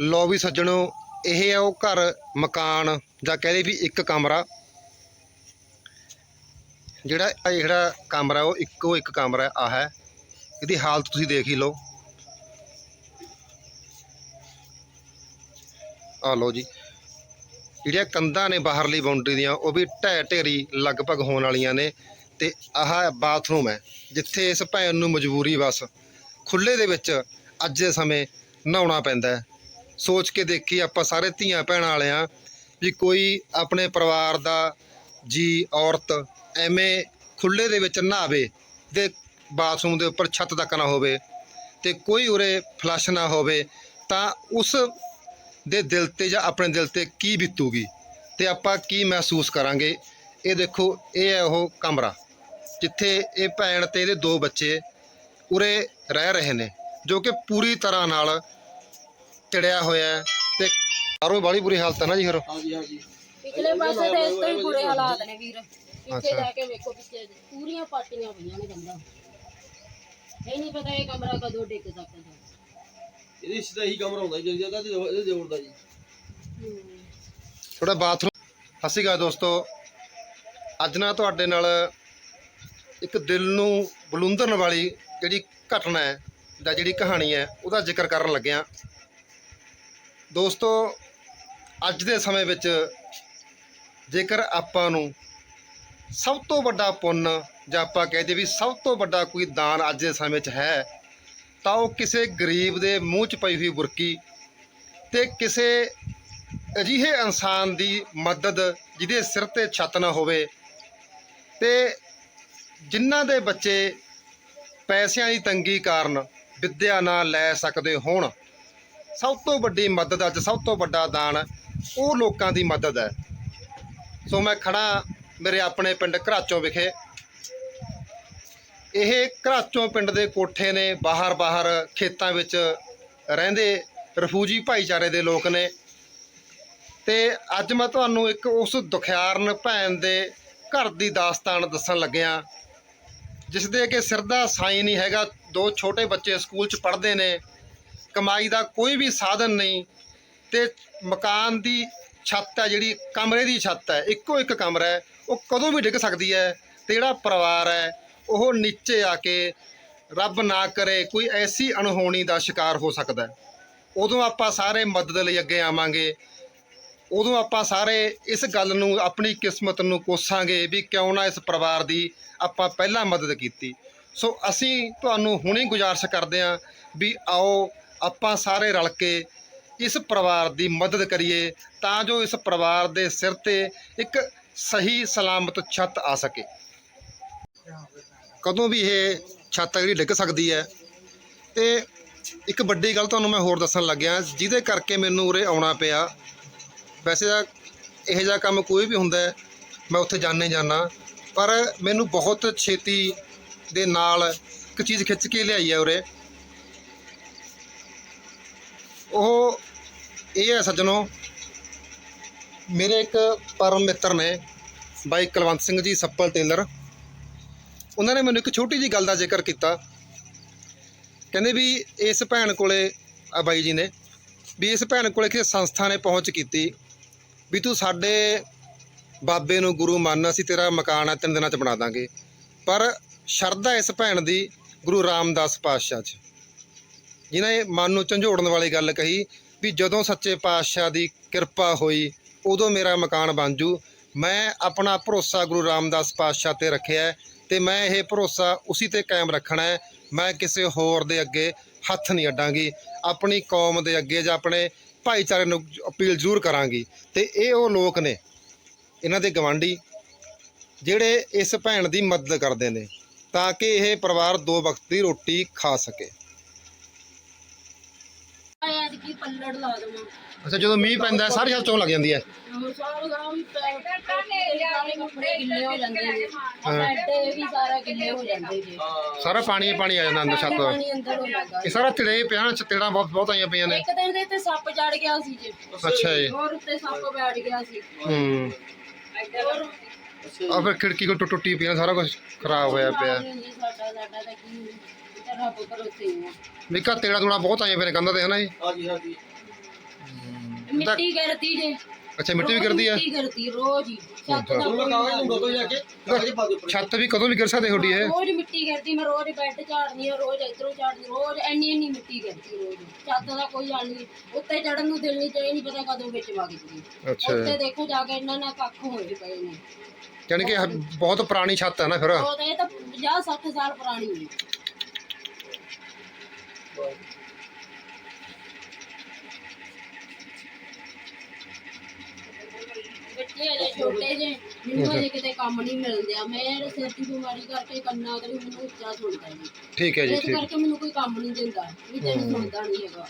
ਲੋ ਵੀ ਸੱਜਣੋ, ਇਹ ਹੈ ਉਹ ਘਰ, ਮਕਾਨ, ਜਾਂ ਕਹਦੇ ਵੀ ਇੱਕ ਕਮਰਾ। ਜਿਹੜਾ ਇਹ ਜਿਹੜਾ ਕਮਰਾ, ਉਹ ਇੱਕੋ ਇੱਕ ਕਮਰਾ ਆ ਹੈ। ਇਹਦੀ ਹਾਲਤ ਤੁਸੀਂ ਦੇਖ ਹੀ ਲਓ। ਆ ਲਓ ਜੀ। ਜਿਹੜੀਆਂ ਕੰਧਾਂ ਨੇ ਬਾਹਰਲੀ ਬਾਉਂਡਰੀ ਦੀਆਂ, ਉਹ ਵੀ ਢਹਿ ਢੇਰੀ ਲਗਭਗ ਹੋਣ ਵਾਲੀਆਂ ਨੇ। ਤੇ ਆਹ ਬਾਥਰੂਮ ਹੈ, ਜਿੱਥੇ ਇਸ ਭੈਣ ਨੂੰ ਮਜਬੂਰੀ ਬਸ ਖੁੱਲੇ ਦੇ ਵਿੱਚ ਅੱਜ ਦੇ ਸਮੇਂ ਨਹਾਉਣਾ ਪੈਂਦਾ ਹੈ। ਸੋਚ ਕੇ ਦੇਖੀ, ਆਪਾਂ ਸਾਰੇ ਧੀਆਂ ਭੈਣਾਂ ਵਾਲੇ ਆ ਵੀ ਕੋਈ ਆਪਣੇ ਪਰਿਵਾਰ ਦਾ ਜੀ, ਔਰਤ ਐਵੇਂ ਖੁੱਲੇ ਦੇ ਵਿੱਚ ਨਹਾਵੇ ਤੇ ਬਾਥਰੂਮ ਦੇ ਉੱਪਰ ਛੱਤ ਤੱਕ ਨਾ ਹੋਵੇ ਤੇ ਕੋਈ ਉਰੇ ਫਲਸ਼ ਨਾ ਹੋਵੇ, ਤਾਂ ਉਸ ਦੇ ਦਿਲ ਤੇ ਜਾਂ ਆਪਣੇ ਦਿਲ ਤੇ ਕੀ ਬੀਤੂਗੀ ਤੇ ਆਪਾਂ ਕੀ ਮਹਿਸੂਸ ਕਰਾਂਗੇ? ਇਹ ਦੇਖੋ, ਇਹ ਹੈ ਉਹ ਕਮਰਾ ਜਿੱਥੇ ਇਹ ਭੈਣ ਤੇ ਇਹਦੇ ਦੋ ਬੱਚੇ ਉਰੇ ਰਹਿ ਰਹੇ ਨੇ, ਜੋ ਕਿ ਪੂਰੀ ਤਰ੍ਹਾਂ ਨਾਲ ਚੜਿਆ ਹੋਇਆ ਹੈ ਤੇ ਸਾਰੋਂ ਬਾਲੀ ਬੁਰੀ ਹਾਲਤ ਹੈ ਨਾ ਜੀ ਫਿਰ। ਹਾਂਜੀ ਹਾਂਜੀ। ਪਿਛਲੇ ਪਾਸੇ ਤੇ ਇਸ ਤੋਂ ਹੀ ਬੁਰੇ ਹਾਲਾਤ ਨੇ ਵੀਰ। ਪਿੱਛੇ ਅੱਛਾ। ਜਾ ਕੇ ਵੇਖੋ ਪਿੱਛੇ ਪੂਰੀਆਂ ਪਾਟੀਆਂ ਪਈਆਂ ਨੇ ਗੰਦਾ। ਇਹ ਨਹੀਂ ਪਤਾ ਇਹ ਕਮਰਾ ਕਦੋਂ ਡਿੱਗ ਸਕਦਾ। ਇਹਦੇ ਇਸ ਦਾ ਹੀ ਕਮਰਾ ਹੁੰਦਾ ਜੀ ਜਗ੍ਹਾ ਤੇ ਇਹਦੇ ਜੋੜ ਦਾ ਜੀ। ਹੂੰ ਥੋੜਾ ਬਾਥਰੂਮ। ਸਤਿ ਸ਼੍ਰੀ ਅਕਾਲ ਦੋਸਤੋ। ਅੱਜ ਨਾ ਤੁਹਾਡੇ ਨਾਲ ਇੱਕ ਦਿਲ ਨੂੰ ਬਲੁੰਦਰਨ ਵਾਲੀ ਜਿਹੜੀ ਘਟਨਾ ਹੈ ਜਾਂ ਜਿਹੜੀ ਕਹਾਣੀ ਹੈ ਉਹਦਾ ਜ਼ਿਕਰ ਕਰਨ ਲੱਗਿਆ। ਦੋਸਤੋ, ਅੱਜ ਦੇ ਸਮੇਂ ਵਿੱਚ ਜੇਕਰ ਆਪਾਂ ਨੂੰ ਸਭ ਤੋਂ ਵੱਡਾ ਪੁੰਨ ਜਾਂ ਆਪਾਂ ਕਹਦੇ ਵੀ ਸਭ ਤੋਂ ਵੱਡਾ ਕੋਈ ਦਾਨ ਅੱਜ ਦੇ ਸਮੇਂ 'ਚ ਹੈ, ਤਾਂ ਉਹ ਕਿਸੇ ਗਰੀਬ ਦੇ ਮੂੰਹ 'ਚ ਪਈ ਹੋਈ ਬੁਰਕੀ ਤੇ ਕਿਸੇ ਅਜਿਹੇ ਇਨਸਾਨ ਦੀ ਮਦਦ ਜਿਹਦੇ ਸਿਰ ਤੇ ਛੱਤ ਨਾ ਹੋਵੇ ਤੇ ਜਿਨ੍ਹਾਂ ਦੇ ਬੱਚੇ ਪੈਸਿਆਂ ਦੀ ਤੰਗੀ ਕਾਰਨ ਵਿੱਦਿਆ ਨਾ ਲੈ ਸਕਦੇ ਹੋਣ। ਸਭ ਤੋਂ ਵੱਡੀ ਮਦਦ ਅੱਜ ਸਭ ਤੋਂ ਵੱਡਾ ਦਾਨ ਉਹ ਲੋਕਾਂ ਦੀ ਮਦਦ ਹੈ। ਸੋ ਮੈਂ ਖੜਾ ਮੇਰੇ ਆਪਣੇ ਪਿੰਡ ਘਰਾਚੋਂ ਵਿਖੇ। ਇਹ ਘਰਾਚੋਂ ਪਿੰਡ ਦੇ ਕੋਠੇ ਨੇ ਬਾਹਰ ਬਾਹਰ ਖੇਤਾਂ ਵਿੱਚ ਰਹਿੰਦੇ ਰਫੂਜੀ ਭਾਈਚਾਰੇ ਦੇ ਲੋਕ ਨੇ। ਤੇ ਅੱਜ ਮੈਂ ਤੁਹਾਨੂੰ ਇੱਕ ਉਸ ਦੁਖਿਆਰਨ ਭੈਣ ਦੇ ਘਰ ਦੀ ਦਾਸਤਾਨ ਦੱਸਣ ਲੱਗਿਆ, ਜਿਸ ਦੇ ਕਿ ਸਿਰ ਦਾ ਸਾਈ ਨਹੀਂ ਹੈਗਾ। ਦੋ ਛੋਟੇ ਬੱਚੇ ਸਕੂਲ 'ਚ ਪੜ੍ਹਦੇ ਨੇ। ਕਮਾਈ ਦਾ ਕੋਈ ਵੀ ਸਾਧਨ ਨਹੀਂ ਤੇ ਮਕਾਨ ਦੀ ਛੱਤ ਹੈ ਜਿਹੜੀ, ਕਮਰੇ ਦੀ ਛੱਤ ਹੈ, ਇੱਕੋ ਇੱਕ ਕਮਰਾ ਹੈ, ਉਹ ਕਦੋਂ ਵੀ ਡਿੱਗ ਸਕਦੀ ਹੈ ਤੇ ਜਿਹੜਾ ਪਰਿਵਾਰ ਹੈ, ਉਹ ਨੀਚੇ ਆ ਕੇ ਰੱਬ ਨਾ ਕਰੇ, ਕੋਈ ਐਸੀ ਅਣਹੋਣੀ ਦਾ ਸ਼ਿਕਾਰ ਹੋ ਸਕਦਾ ਉਦੋਂ ਆਪਾਂ ਸਾਰੇ ਮਦਦ ਲਈ ਅੱਗੇ ਆਵਾਂਗੇ, ਉਦੋਂ ਆਪਾਂ ਸਾਰੇ ਇਸ ਗੱਲ ਨੂੰ, ਆਪਣੀ ਕਿਸਮਤ ਨੂੰ ਕੋਸਾਂਗੇ ਵੀ ਕਿਉਂ ਨਾ ਇਸ ਪਰਿਵਾਰ ਦੀ ਆਪਾਂ ਪਹਿਲਾਂ ਮਦਦ ਕੀਤੀ। ਸੋ ਅਸੀਂ ਤੁਹਾਨੂੰ ਹੁਣੇ ਗੁਜ਼ਾਰਿਸ਼ ਕਰਦੇ ਹਾਂ ਵੀ ਆਓ ਆਪਾਂ ਸਾਰੇ ਰਲ ਕੇ ਇਸ ਪਰਿਵਾਰ ਦੀ ਮਦਦ ਕਰੀਏ ਤਾਂ ਜੋ ਇਸ ਪਰਿਵਾਰ ਦੇ ਸਿਰ ਤੇ ਇੱਕ ਸਹੀ ਸਲਾਮਤ ਛੱਤ ਆ ਸਕੇ। ਕਦੋਂ ਵੀ ਇਹ ਛੱਤ ਜਿਹੜੀ ਡਿੱਗ ਸਕਦੀ ਹੈ। ਤੇ ਇੱਕ ਵੱਡੀ ਗੱਲ ਤੁਹਾਨੂੰ ਮੈਂ ਹੋਰ ਦੱਸਣ ਲੱਗਿਆ, ਜਿਹਦੇ ਕਰਕੇ ਮੈਨੂੰ ਉਰੇ ਆਉਣਾ ਪਿਆ। ਵੈਸੇ ਤਾਂ ਇਹੋ ਜਿਹਾ ਕੰਮ ਕੋਈ ਵੀ ਹੁੰਦਾ ਮੈਂ ਉੱਥੇ ਜਾਣੇ ਜਾਣਾ। ਪਰ ਮੈਨੂੰ ਬਹੁਤ ਛੇਤੀ ਦੇ ਨਾਲ ਇੱਕ ਚੀਜ਼ ਖਿੱਚ ਕੇ ਲਿਆਈ ਹੈ ਉਰੇ। ਉਹ ਇਹ ਹੈ ਸੱਜਣੋ, ਮੇਰੇ ਇੱਕ ਪਰਮ ਮਿੱਤਰ ਨੇ ਬਾਈ ਕੁਲਵੰਤ ਸਿੰਘ ਜੀ ਸੱਪਲ ਟੇਲਰ। ਉਹਨਾਂ ਨੇ ਮੈਨੂੰ ਇੱਕ ਛੋਟੀ ਜੀ ਗੱਲ ਦਾ ਜ਼ਿਕਰ ਕੀਤਾ। ਕਹਿੰਦੇ ਵੀ ਇਸ ਭੈਣ ਕੋਲੇ, ਆ ਬਾਈ ਜੀ ਨੇ, ਵੀ ਇਸ ਭੈਣ ਕੋਲੇ ਕਿਸੇ ਸੰਸਥਾ ਨੇ ਪਹੁੰਚ ਕੀਤੀ ਵੀ ਤੂੰ ਸਾਡੇ ਬਾਬੇ ਨੂੰ ਗੁਰੂ ਮੰਨ, ਅਸੀਂ ਤੇਰਾ ਮਕਾਨ ਆ, ਤਿੰਨ ਦਿਨਾਂ ਚ ਬਣਾ ਦਾਂਗੇ। ਪਰ ਸ਼ਰਧਾ ਇਸ ਭੈਣ ਦੀ ਗੁਰੂ ਰਾਮਦਾਸ ਪਾਤਸ਼ਾਹ 'ਚ। ਜਿਨ੍ਹਾਂ ਨੇ ਮਨ ਨੂੰ ਝੰਜੋੜਨ ਵਾਲੀ ਗੱਲ ਕਹੀ ਵੀ ਜਦੋਂ ਸੱਚੇ ਪਾਤਸ਼ਾਹ ਦੀ ਕਿਰਪਾ ਹੋਈ, ਉਦੋਂ ਮੇਰਾ ਮਕਾਨ ਬਣ ਜੂ। ਮੈਂ ਆਪਣਾ ਭਰੋਸਾ ਗੁਰੂ ਰਾਮਦਾਸ ਪਾਤਸ਼ਾਹ ਤੇ ਰੱਖਿਆ ਹੈ ਤੇ ਮੈਂ ਇਹ ਭਰੋਸਾ ਉਸੇ ਤੇ ਕਾਇਮ ਰੱਖਣਾ ਹੈ। ਮੈਂ ਕਿਸੇ ਹੋਰ ਦੇ ਅੱਗੇ ਹੱਥ ਨਹੀਂ ਅੱਡਾਂਗੀ। ਆਪਣੀ ਕੌਮ ਦੇ ਅੱਗੇ ਜਾਂ ਆਪਣੇ ਭਾਈਚਾਰੇ ਨੂੰ ਅਪੀਲ ਜ਼ਰੂਰ ਕਰਾਂਗੀ। ਤੇ ਇਹ ਉਹ ਲੋਕ ਨੇ, ਇਹਨਾਂ ਦੇ ਗਵਾਂਢੀ, ਜਿਹੜੇ ਇਸ ਭੈਣ ਦੀ ਮਦਦ ਕਰਦੇ ਨੇ, ਤਾਂ ਕਿ ਇਹ ਪਰਿਵਾਰ ਦੋ ਵਕਤ ਦੀ ਰੋਟੀ ਖਾ ਸਕੇ ਆਇਆ ਅੱਜ ਕੀ ਪੱਲੜ ਲਾ ਦਵਾਂ। ਅੱਛਾ ਜਦੋਂ ਮੀਂਹ ਪੈਂਦਾ ਸਾਰੀ ਹੱਥ ਚੋਂ ਲੱਗ ਜਾਂਦੀ ਹੈ। ਸਾਰਾ ਗਾਉਂ ਸਾਰੇ ਕੱਪੜੇ ਗਿੱਲੇ ਹੋ ਜਾਂਦੇ ਜੀ ਹਾਂ। ਬੈੱਡ ਵੀ ਸਾਰਾ ਗਿੱਲੇ ਹੋ ਜਾਂਦੇ ਜੀ ਸਾਰਾ ਪਾਣੀ ਹੀ ਪਾਣੀ ਆ ਜਾਂਦਾ ਅੰਦਰ ਛੱਤ ਪਾਣੀ ਅੰਦਰ ਹੋ ਲੱਗਾ ਇਹ ਸਾਰਾ ਚੜੇ ਪਿਆ ਚਤੇੜਾਂ ਬਹੁਤ ਬਹੁਤ ਆਈਆਂ ਪਈਆਂ ਨੇ। ਇੱਕ ਦਿਨ ਦੇ ਤੇ ਸੱਪ ਚੜ ਗਿਆ ਸੀ ਜੀ। ਅੱਛਾ ਜੀ। ਹੋਰ ਉੱਤੇ ਸੱਪ ਬੈਠ ਗਿਆ ਸੀ। ਹੂੰ। ਹੋਰ? ਆ ਫਿਰ ਖਿੜਕੀ ਕੋ ਟੁੱਟੀ ਪਈਆਂ ਸਾਰਾ ਕੁਝ ਖਰਾਬ ਹੋਇਆ ਪਿਆ। ਨਹੀਂ ਜੀ, ਸਾਡਾ ਸਾਡਾ ਤਾਂ ਕੀ ਇਹ ਤਾਂ ਹੀ ਨਿੱਕਾ ਤੇੜਾ ਤੂੜਾ ਬਹੁਤ ਪਈਆਂ ਨੇ ਕੰਧਾਂ ਤੇ ਹਨਾ ਜੀ? ਹਾਂਜੀ ਹਾਂਜੀ। ਮਿੱਟੀ ਕਰਦੀ ਜੇ। ਅੱਛਾ ਮਿੱਟੀ ਵੀ ਗਿਰਦੀ ਆ? ਮਿੱਟੀ ਕਰਦੀ ਰੋਜ਼ ਹੀ। ਛੱਤ। ਛੱਤ ਵੀ ਕਦੋਂ ਵੀ ਗਿਰ ਸਕਦੀ ਤੁਹਾਡੀ ਇਹ? ਰੋਜ਼ ਮਿੱਟੀ ਕਰਦੀ ਮੈਂ ਰੋਜ਼ ਬੈੱਡ ਝਾੜਨੀ ਆ ਰੋਜ਼ ਇਧਰੋਂ ਝਾੜਨੀ ਰੋਜ਼ ਇੰਨੀ ਇੰਨੀ ਮਿੱਟੀ ਕਰਦੀ ਰੋਜ਼। ਛੱਤ ਦਾ ਕੋਈ ਹਾਲ ਨਹੀਂ। ਉੱਤੇ ਚੜਨ ਨੂੰ ਦਿਲ ਨਹੀਂ ਚਾਹੀ ਨਹੀਂ ਪਤਾ ਕਦੋਂ ਵਿੱਚ ਵਗ ਜੂਗੀ ਅੱਛਾ। ਉੱਤੇ ਦੇਖੋ ਜਾ ਕੇ ਇਹਨਾਂ ਨਾਲ ਕੱਖ ਹੋਏ ਪਏ ਨੇ। ਯਾਨੀ ਕਿ ਇਹ ਬਹੁਤ ਪੁਰਾਣੀ ਛੱਤ ਹੈ ਨਾ ਫਿਰ। ਉਹ ਤਾਂ ਇਹ ਤਾਂ 50 60 ਸਾਲ ਪੁਰਾਣੀ ਹੈ ਬੱਚੇ ਅਜੇ ਛੋਟੇ ਜੇ ਮੈਨੂੰ ਅਜੇ ਕਿਤੇ ਕੰਮ ਨਹੀਂ ਮਿਲਦਿਆ ਮੈਂ ਸਿਰ ਦੀ ਬਿਮਾਰੀ ਕਰਕੇ ਕੰਨਾਂ ਕਰੀ ਮੈਨੂੰ ਉੱਚਾ ਸੁਣਦਾ ਜੀ ਠੀਕ ਹੈ ਜੀ ਇਸ ਠੀਕ। ਕਰਕੇ ਮੈਨੂੰ ਕੋਈ ਕੰਮ ਨਹੀਂ ਦਿੰਦਾ। ਵੀ ਤੈਨੂੰ ਸੁਣਦਾ ਨਹੀਂ ਹੈਗਾ।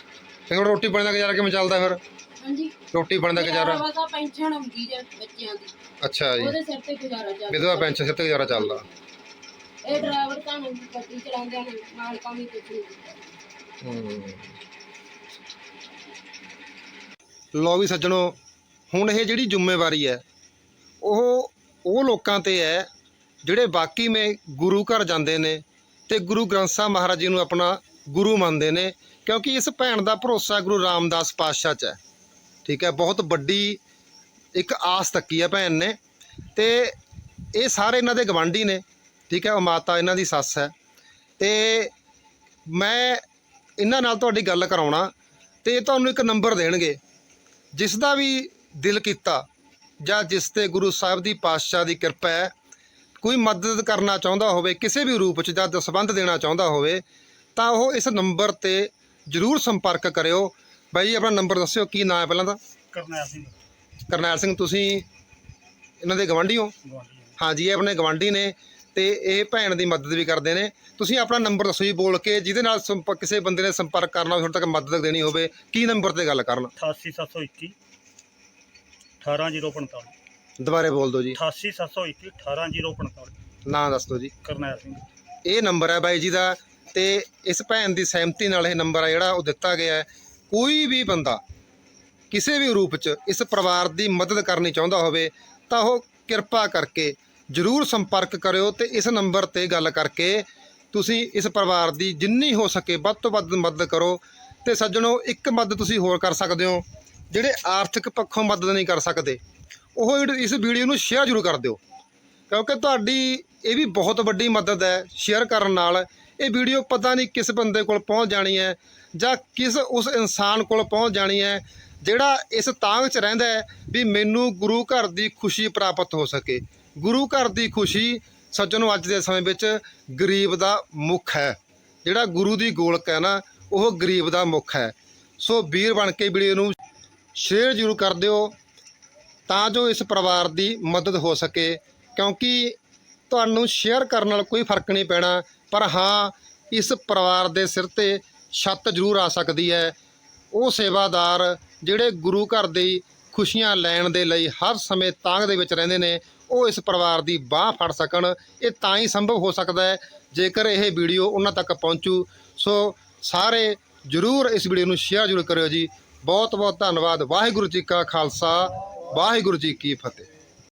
ਤੇ ਹੁਣ ਰੋਟੀ ਪਾਣੀ ਦਾ ਗੁਜ਼ਾਰਾ ਕਿਵੇਂ ਚੱਲਦਾ ਫਿਰ? ਹਾਂਜੀ। ਰੋਟੀ ਪਾਣੀ ਦਾ ਗੁਜ਼ਾਰਾ? ਮੇਰਾ ਤਾਂ ਪੈਨਸ਼ਨ ਆਉਂਦੀ ਜੇ ਬੱਚਿਆਂ ਦੀ। ਅੱਛਾ ਜੀ। ਉਹਦੇ ਸਿਰ ਤੇ ਗੁਜ਼ਾਰਾ ਚੱਲਦਾ। ਵਿਧਵਾ ਪੈਨਸ਼ਨ ਸਿਰ ਤੇ ਗੁਜ਼ਾਰਾ ਚੱਲਦਾ। ਇਹ ਡਰਾਈਵਰ ਤਾਂ ਗੱਡੀ ਚਲਾਉਂਦੇ ਨੇ ਮਾਲਕਾਂ ਵੀ ਕੁਛ ਨਹੀਂ ਦਿੱਤਾ ਲੋ ਵੀ ਸੱਜਣੋ, ਹੁਣ ਇਹ ਜਿਹੜੀ ਜ਼ਿੰਮੇਵਾਰੀ ਹੈ, ਉਹ ਉਹ ਲੋਕਾਂ ਤੇ ਹੈ, ਜਿਹੜੇ ਬਾਕੀ ਮੇ ਗੁਰੂ ਘਰ ਜਾਂਦੇ ਨੇ ਤੇ ਗੁਰੂ ਗ੍ਰੰਥ ਸਾਹਿਬ ਮਹਾਰਾਜ ਜੀ ਨੂੰ ਆਪਣਾ ਗੁਰੂ ਮੰਨਦੇ ਨੇ, ਕਿਉਂਕਿ ਇਸ ਭੈਣ ਦਾ ਭਰੋਸਾ ਗੁਰੂ ਰਾਮਦਾਸ ਪਾਤਸ਼ਾਹ 'ਚ ਹੈ। ਠੀਕ ਹੈ, ਬਹੁਤ ਵੱਡੀ ਇੱਕ ਆਸ ਤੱਕੀ ਹੈ ਭੈਣ ਨੇ ਤੇ ਇਹ ਸਾਰੇ ਇਹਨਾਂ ਦੇ ਗਵਾਂਢੀ ਨੇ। ਠੀਕ ਹੈ, ਉਹ ਮਾਤਾ ਇਹਨਾਂ ਦੀ ਸੱਸ ਹੈ। ਤੇ ਮੈਂ ਇਹਨਾਂ ਨਾਲ ਤੁਹਾਡੀ ਗੱਲ ਕਰਾਉਣਾ ਤੇ ਇਹ ਤੁਹਾਨੂੰ ਇੱਕ ਨੰਬਰ ਦੇਣਗੇ। ਜਿਸ ਦਾ ਵੀ ਦਿਲ ਕੀਤਾ ਜਾਂ ਜਿਸ ਤੇ ਗੁਰੂ ਸਾਹਿਬ ਦੀ ਪਾਤਸ਼ਾਹ ਦੀ ਕਿਰਪਾ ਹੈ ਕੋਈ ਮਦਦ ਕਰਨਾ ਚਾਹੁੰਦਾ ਹੋਵੇ ਕਿਸੇ ਵੀ ਰੂਪ 'ਚ ਜਾਂ ਦਸਬੰਧ ਦੇਣਾ ਚਾਹੁੰਦਾ ਹੋਵੇ ਤਾਂ ਉਹ ਇਸ ਨੰਬਰ ਤੇ ਜ਼ਰੂਰ ਸੰਪਰਕ ਕਰਿਓ। ਬਾਈ ਜੀ ਆਪਣਾ ਨੰਬਰ ਦੱਸਿਓ ਕੀ ਨਾਮ ਹੈ ਪਹਿਲਾਂ ਤਾਂ ਕਰਨੈਲ ਸਿੰਘ। ਕਰਨੈਲ ਸਿੰਘ ਤੁਸੀਂ ਇਹਨਾਂ ਦੇ ਗਵਾਂਢੀ ਹੋ? ਹਾਂਜੀ ਇਹ ਆਪਣੇ ਗਵਾਂਢੀ ਨੇ। ਤੇ ਇਹ ਭੈਣ ਦੀ ਮਦਦ ਵੀ ਕਰਦੇ ਨੇ। ਤੁਸੀਂ ਆਪਣਾ ਨੰਬਰ ਦੱਸੋ ਜੀ ਬੋਲ ਕੇ ਜਿਹਦੇ ਨਾਲ ਸੰਪ- ਕਿਸੇ ਬੰਦੇ ਨੇ ਸੰਪਰਕ ਕਰਨਾ ਹੋਵੇ ਤੁਹਾਡੇ ਤੱਕ ਮਦਦ ਦੇਣੀ ਹੋਵੇ ਕੀ ਨੰਬਰ ਤੇ ਗੱਲ ਕਰਨ? 88721 18045 ਦੁਬਾਰੇ ਬੋਲ ਦਿਓ ਜੀ। 88721 18045 ਨਾਂ ਦੱਸ ਦਿਓ ਜੀ। ਕਰਨੈਲ ਸਿੰਘ। ਇਹ ਨੰਬਰ ਹੈ ਬਾਈ ਜੀ ਦਾ ਤੇ ਇਸ ਭੈਣ ਦੀ ਸਹਿਮਤੀ ਨਾਲ ਇਹ ਨੰਬਰ ਆ ਜਿਹੜਾ ਉਹ ਦਿੱਤਾ ਗਿਆ ਹੈ। ਕੋਈ ਵੀ ਬੰਦਾ ਕਿਸੇ ਵੀ ਰੂਪ 'ਚ ਇਸ ਪਰਿਵਾਰ ਦੀ ਮਦਦ ਕਰਨੀ ਚਾਹੁੰਦਾ ਹੋਵੇ ਤਾਂ ਉਹ ਕਿਰਪਾ ਕਰਕੇ ਜ਼ਰੂਰ ਸੰਪਰਕ ਕਰਿਓ ਤੇ ਇਸ ਨੰਬਰ ਤੇ ਗੱਲ ਕਰਕੇ ਤੁਸੀਂ ਇਸ ਪਰਿਵਾਰ ਦੀ ਜਿੰਨੀ ਹੋ ਸਕੇ ਵੱਧ ਤੋਂ ਵੱਧ ਮਦਦ ਕਰੋ ਤੇ ਸੱਜਣੋ, ਇੱਕ ਮਦਦ ਤੁਸੀਂ ਹੋਰ ਕਰ ਸਕਦੇ ਹੋ, ਜਿਹੜੇ ਆਰਥਿਕ ਪੱਖੋਂ ਮਦਦ ਨਹੀਂ ਕਰ ਸਕਦੇ, ਉਹ ਇਸ ਵੀਡੀਓ ਨੂੰ ਸ਼ੇਅਰ ਜ਼ਰੂਰ ਕਰ ਦਿਓ। ਕਿਉਂਕਿ ਤੁਹਾਡੀ ਇਹ ਵੀ ਬਹੁਤ ਵੱਡੀ ਮਦਦ ਹੈ ਸ਼ੇਅਰ ਕਰਨ ਨਾਲ। ਇਹ ਵੀਡੀਓ ਪਤਾ ਨਹੀਂ ਕਿਸ ਬੰਦੇ ਕੋਲ ਪਹੁੰਚ ਜਾਣੀ ਹੈ ਜਾਂ ਕਿਸ ਉਸ ਇਨਸਾਨ ਕੋਲ ਪਹੁੰਚ ਜਾਣੀ ਹੈ, ਜਿਹੜਾ ਇਸ ਤਾਂਗ 'ਚ ਰਹਿੰਦਾ ਹੈ ਵੀ ਮੈਨੂੰ ਗੁਰੂ ਘਰ ਦੀ ਖੁਸ਼ੀ ਪ੍ਰਾਪਤ ਹੋ ਸਕੇ। ਗੁਰੂ ਘਰ ਦੀ ਖੁਸ਼ੀ ਸੱਜਣੋ ਅੱਜ ਦੇ ਸਮੇਂ ਵਿੱਚ ਗਰੀਬ ਦਾ ਮੁੱਖ ਹੈ। ਜਿਹੜਾ ਗੁਰੂ ਦੀ ਗੋਲਕ ਹੈ ਨਾ, ਉਹ ਗਰੀਬ ਦਾ ਮੁੱਖ ਹੈ। ਸੋ ਵੀਰ ਬਣ ਕੇ ਵੀਡੀਓ ਨੂੰ ਸ਼ੇਅਰ ਜ਼ਰੂਰ ਕਰ ਦਿਓ ਤਾਂ ਜੋ ਇਸ ਪਰਿਵਾਰ ਦੀ ਮਦਦ ਹੋ ਸਕੇ। ਕਿਉਂਕਿ ਤੁਹਾਨੂੰ ਸ਼ੇਅਰ ਕਰਨ ਨਾਲ ਕੋਈ ਫ਼ਰਕ ਨਹੀਂ ਪੈਣਾ, ਪਰ ਹਾਂ, ਇਸ ਪਰਿਵਾਰ ਦੇ ਸਿਰ ਤੇ ਛੱਤ ਜ਼ਰੂਰ ਆ ਸਕਦੀ ਹੈ। ਉਹ ਸੇਵਾਦਾਰ ਜਿਹੜੇ ਗੁਰੂ ਘਰ ਦੀ ਖੁਸ਼ੀਆਂ ਲੈਣ ਦੇ ਲਈ ਹਰ ਸਮੇਂ ਤਾਂਗ ਦੇ ਵਿੱਚ ਰਹਿੰਦੇ ਨੇ, ਉਹ ਇਸ ਪਰਿਵਾਰ ਦੀ ਬਾਹ ਫੜ ਸਕਣ। ਇਹ ਤਾਂ ਹੀ ਸੰਭਵ ਹੋ ਸਕਦਾ ਹੈ, ਜੇਕਰ ਇਹ ਵੀਡੀਓ ਉਹਨਾਂ ਤੱਕ ਪਹੁੰਚੂ। ਸੋ ਸਾਰੇ ਜ਼ਰੂਰ ਇਸ ਵੀਡੀਓ ਨੂੰ ਸ਼ੇਅਰ ਜ਼ਰੂਰ ਕਰਿਓ ਜੀ। ਬਹੁਤ ਬਹੁਤ ਧੰਨਵਾਦ। ਵਾਹਿਗੁਰੂ ਜੀ ਕਾ ਖਾਲਸਾ, ਵਾਹਿਗੁਰੂ ਜੀ ਕੀ ਫਤਿਹ।